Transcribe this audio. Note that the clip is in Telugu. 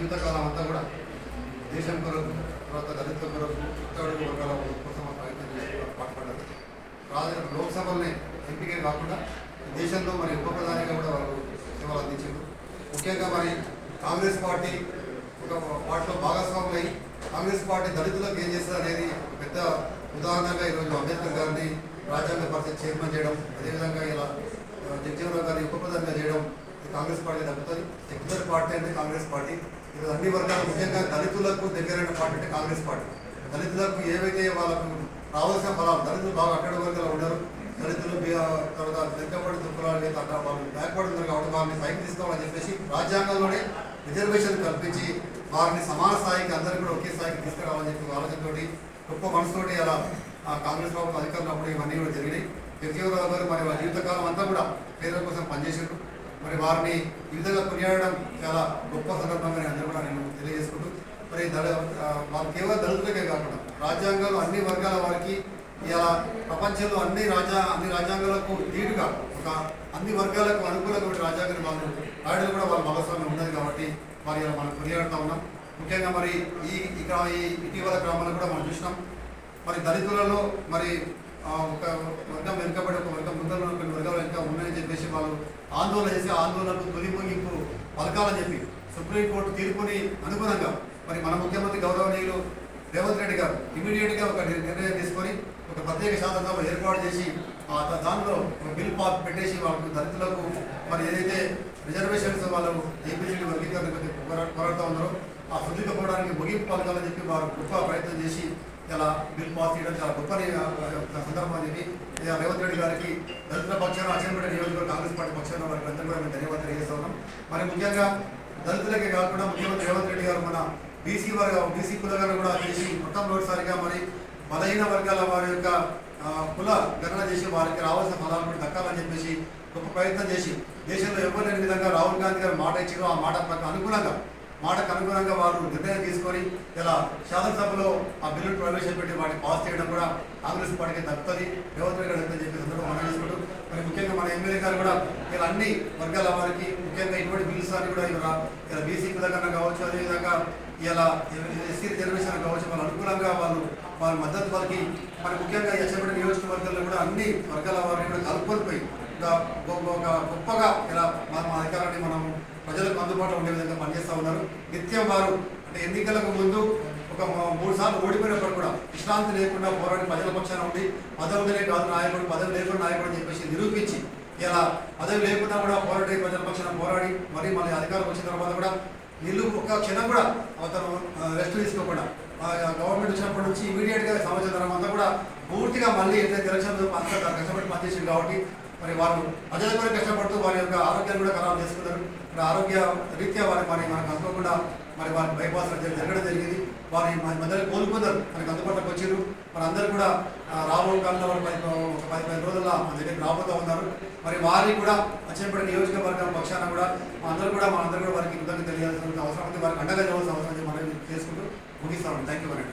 జీవితకాలం అంతా కూడా దేశం కొరకు తర్వాత దళితుల కొరకు చుట్టూ వర్గాల కోసం ప్రయత్నం చేసి పాటుపడ్డారు. రాజు లోక్సభలనే ఎంపికే కాకుండా దేశంలో మరి ఉప ప్రధానిగా కూడా వాళ్ళు సేవలు అందించారు. ముఖ్యంగా మరి కాంగ్రెస్ పార్టీ ఒక వాటిలో భాగస్వాములై కాంగ్రెస్ పార్టీ దళితులకు ఏం చేస్తారు అనేది ఒక పెద్ద ఉదాహరణగా ఈరోజు అంబేద్కర్ గారిని రాజ్యాంగ పరిషత్ చైర్మన్ చేయడం అదేవిధంగా ఇలా ఆ, గారిని ఉప ప్రధానిగా చేయడం కాంగ్రెస్ పార్టీ తగ్గుతుంది పార్టీ అంటే కాంగ్రెస్ పార్టీ. ఈరోజు అన్ని వర్గాలు ముఖ్యంగా దళితులకు దగ్గరైన పార్టీ అంటే కాంగ్రెస్ పార్టీ. దళితులకు ఏవైతే వాళ్ళకు రావాల్సిన ఫలాలు దళితులు బాగా అక్కడ వర్గాలు ఉన్నారు. దళితులు తర్వాత వెనుకబడి దుఃఖాలు అక్కడ వాళ్ళు బ్యాక్వర్డ్ ఉన్నారు కాబట్టి వారిని పైకి తీసుకోవాలని చెప్పేసి రాజ్యాంగంలోనే రిజర్వేషన్ కల్పించి వారిని సమాన స్థాయికి అందరికీ కూడా ఒకే స్థాయికి తీసుకురావాలని చెప్పి ఆలోచనతోటి గొప్ప మనసుతోటి అలా ఆ కాంగ్రెస్ ప్రభుత్వం అధికారులు అప్పుడు ఇవన్నీ కూడా జరిగినాయి. జగజీవనరావు గారు మరి వాళ్ళ జీవితకాలం అంతా కూడా పేదల కోసం పనిచేసారు మరి వారిని ఈ విధంగా కొనియాడడం చాలా గొప్ప సందర్భంగా అందరూ కూడా నేను తెలియజేసుకుంటూ మరి దళ వారు కేవలం దళితులకే కాకుండా రాజ్యాంగాలు అన్ని వర్గాల వారికి ఇలా ప్రపంచంలో అన్ని రాజా అన్ని రాజ్యాంగాలకు లీడుగా ఒక అన్ని వర్గాలకు అనుకూలమైన రాజ్యాంగాన్ని వాళ్ళు రాయడం కూడా వాళ్ళ భాగస్వామ్యం ఉన్నది కాబట్టి మరి ఇలా మనం కొనియాడుతూ ఉన్నాం. ముఖ్యంగా మరి ఈ ఇక్కడ ఈ ఇటీవల గ్రామాలు కూడా మనం చూసినాం. మరి దళితులలో మరి ఒక వర్గం వెనుకబడి ఒక వర్గం ముందర ఉన్న కొన్ని వర్గాలు వెనుక ఉన్నాయని చెప్పేసి వాళ్ళు ఆందోళన చేసి ఆందోళనకు తొలి ముగింపు పలకాలని చెప్పి సుప్రీంకోర్టు తీర్పుని అనుగుణంగా మరి మన ముఖ్యమంత్రి గౌరవనీయులు రేవంత్ రెడ్డి గారు ఇమీడియట్గా ఒక నిర్ణయం తీసుకొని ఒక ప్రత్యేక శాసనసభ ఏర్పాటు చేసి దాంట్లో దానిలో ఒక బిల్ పాస్ పెట్టేసి వాళ్ళకు దళితులకు మరి ఏదైతే రిజర్వేషన్స్ వాళ్ళు ఏపీసీ వర్గీకరణ పోరాడుతూ ఉన్నారో ఆ శుద్ధికపోవడానికి ముగింపు పలకాలని చెప్పి వారు గొప్ప ప్రయత్నం చేసి ఇలా బిల్ పాస్ చేయడం చాలా గొప్ప సందర్భం అని రేవంత్ రెడ్డి గారికి దళితుల పక్షాన అచ్చనపేట నియోజకవర్గ కాంగ్రెస్ పార్టీ పక్షాన వారికి అందరూ కూడా మేము ధన్యవాదాలు తెలియజేస్తా ఉన్నాం. మరి ముఖ్యంగా దళితులకే కాకుండా ముఖ్యమంత్రి రేవంత్ రెడ్డి గారు మన బీసీ వర్గ బీసీ కులగారు కూడా చేసి మొట్టమొదటిసారిగా మరి బలహీన వర్గాల వారి యొక్క కుల గణన చేసి వారికి రావాల్సిన ఫలాలు కూడా దక్కాలని చెప్పేసి గొప్ప ప్రయత్నం చేసి దేశంలో ఎవరు లేని విధంగా రాహుల్ గాంధీ గారు మాట ఇచ్చారో ఆ మాట ప్రకారం అనుగుణంగా మాటకు అనుగుణంగా వారు నిర్ణయం తీసుకొని ఇలా శాసనసభలో ఆ బిల్లును ప్రవేశపెట్టి వాటిని పాస్ చేయడం కూడా కాంగ్రెస్ పార్టీకి దక్కుతుంది రేవంత్ రెడ్డి దక్కుతుంది చెప్పి సందర్భంగా మనం చేసుకుంటూ మరి ముఖ్యంగా మన ఎమ్మెల్యే గారు కూడా ఇలా అన్ని వర్గాల వారికి ముఖ్యంగా ఇటువంటి బిల్స్ అన్ని కూడా ఇలా ఇలా బీసీ కులకన్నా కావచ్చు అదేవిధంగా ఇలా ఎస్సీ రిజర్వేషన్ కావచ్చు వాళ్ళ అనుకూలంగా వాళ్ళు వారి మద్దతు వారికి మరి ముఖ్యంగా ఎస్ఎంఎడ్ నియోజకవర్గాల్లో కూడా అన్ని వర్గాల వారిని కూడా కలుపుకొని ఒక గొప్పగా ఇలా మా అధికారాన్ని మనం ప్రజలకు అందుబాటులో ఉండే విధంగా పనిచేస్తూ ఉన్నారు. నిత్యం వారు అంటే ఎన్నికలకు ముందు ఒక మూడు సార్లు ఓడిపోయినప్పుడు కూడా విశ్రాంతి లేకుండా పోరాడి ప్రజల పక్షాన ఉండి పదవులే కాదు నాయకుడు పదవి లేకుండా నాయకుడు అని చెప్పేసి నిరూపించి ఇలా పదవి లేకుండా కూడా పోరాడి ప్రజల పక్షాన పోరాడి మరి మళ్ళీ అధికారం వచ్చిన తర్వాత కూడా వీళ్ళు ఒక క్షణం కూడా అతను రెస్ట్ తీసుకోకుండా గవర్నమెంట్ వచ్చినప్పటి నుంచి ఇమీడియట్గా సమాచారం సంవత్సరం అంతా కూడా పూర్తిగా మళ్ళీ ఏదైతే ఎలక్షన్ అంతా కష్టపడి పనిచేసింది కాబట్టి మరి వారు ప్రజల కూడా కష్టపడుతూ వారి యొక్క ఆరోగ్యాన్ని కూడా ఖరాబ్ చేసుకున్నారు మరి ఆరోగ్య రీత్యా వారి మరి మనకు అనుకోకుండా మరి వారి బైపాస్ సర్జరీ జరగడం జరిగింది. వారి మధ్యలో కోలుకున్నారు. మనకు అందుబాటులోకి వచ్చారు మరి అందరూ కూడా ఆ, రాబో కాలంలో వారు పది ఒక పది పది రోజుల్లో మన దగ్గరికి రాబోతూ ఉన్నారు. మరి వారిని కూడా వచ్చినప్పుడు నియోజకవర్గం పక్షాన కూడా అందరూ కూడా మనందరూ కూడా వారికి కృతజ్ఞత తెలియాల్సిన అవసరం ఉంది. వారికి అండగా ఇవ్వాల్సిన అవసరం మనం చేసుకుంటూ ముగిస్తాం థ్యాంక్ యూ మరి